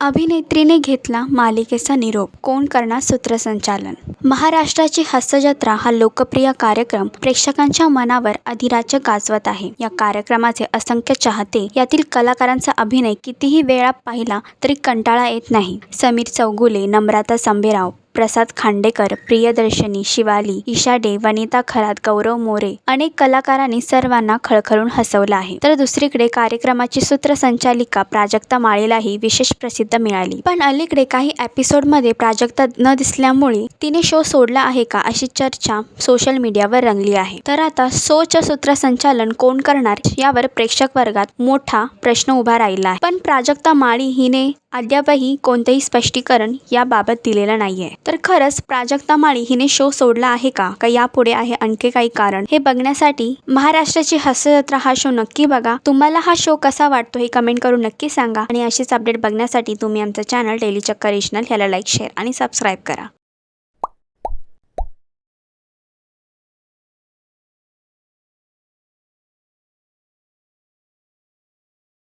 अभिनेत्रीने घेतला मालिकेचा निरोप कोण करणार सूत्रसंचालन? महाराष्ट्राची हस्तजत्रा हा लोकप्रिय कार्यक्रम प्रेक्षकांच्या मनावर अधिराज्य गाजवत आहे. या कार्यक्रमाचे असंख्य चाहते यातील कलाकारांचा अभिनय कितीही वेळा पाहिला तरी कंटाळा येत नाही. समीर चौगुले नम्रता संभेराव प्रसाद खांडेकर प्रियदर्शनी शिवाली इशाडे वनिता खरात गौरव मोरे अनेक कलाकारांनी सर्वांना खळखळून हसवलं आहे. तर दुसरीकडे कार्यक्रमाची सूत्रसंचालिका प्राजक्ता माळीलाही विशेष प्रसिद्ध मिळाली. पण अलीकडे काही एपिसोडमध्ये प्राजक्ता न दिसल्यामुळे तिने शो सोडला आहे का अशी चर्चा सोशल मीडियावर रंगली आहे. तर आता शोचं सूत्रसंचालन कोण करणार यावर प्रेक्षक वर्गात मोठा प्रश्न उभा राहिला आहे. पण प्राजक्ता माळी हिने अद्यापही कोणतेही स्पष्टीकरण याबाबत दिलेलं नाहीये. तर खरंच प्राजक्ता माळी हिने शो सोडला आहे का? का यापुढे आहे आणखी काही कारण? हे बघण्यासाठी महाराष्ट्राची हास्यजत्रा हा शो नक्की बघा. तुम्हाला हा शो कसा वाटतो हे कमेंट करून नक्की सांगा. आणि अशीच अपडेट बघण्यासाठी तुम्ही आमचं चॅनल डेली चक्कर रिजनल ह्याला लाईक शेअर आणि सबस्क्राईब करा.